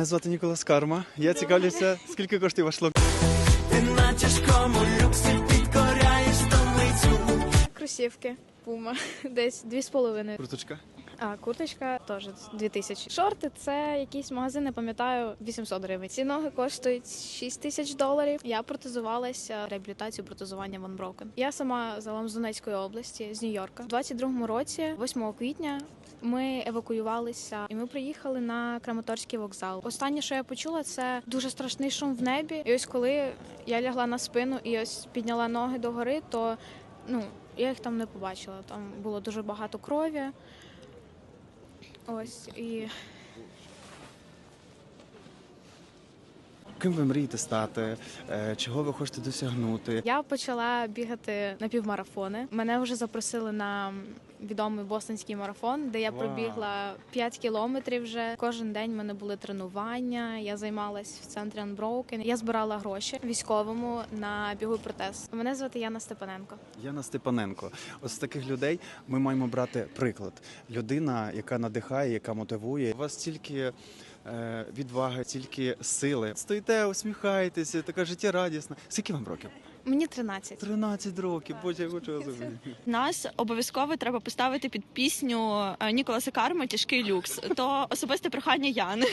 Мене звати Ніколас Карма. Я цікавлюся, скільки коштує ваш лук? Кросівки, пума, десь дві з половиною. Курточка. А курточка теж дві тисячі. Шорти це якийсь магазин, не пам'ятаю, 800 гривень. Ці ноги коштують 6 тисяч доларів. Я протезувалася реабілітацію протезування Ван Брокен. Я сама залом з Донецької області, з Нью-Йорка. У 22-му році, 8 квітня. Ми евакуювалися, і ми приїхали на Краматорський вокзал. Останнє, що я почула, це дуже страшний шум в небі. І ось коли я лягла на спину і ось підняла ноги догори, то ну я їх там не побачила. Там було дуже багато крові. Ось і Ким ви мрієте стати? Е, Чого ви хочете досягнути? я почала бігати на півмарафони. Мене вже запросили на відомий бостонський марафон, де я пробігла 5 кілометрів. Вже кожен день в мене були тренування. Я займалась в центрі Unbroken. Я збирала гроші військовому на бігу протез. Мене звати Яна Степаненко. Яна Степаненко. Ось з таких людей ми маємо брати приклад. Людина, яка надихає, яка мотивує. У вас тільки відваги, тільки сили. Стоїте, усміхаєтеся, така життєрадісна. Скільки вам років? Мені 13. 13 років, боже, я хочу розуміти. Нас обов'язково треба поставити під пісню е, Ніколаса Карма Тяжкий люкс. То особисте прохання Яни.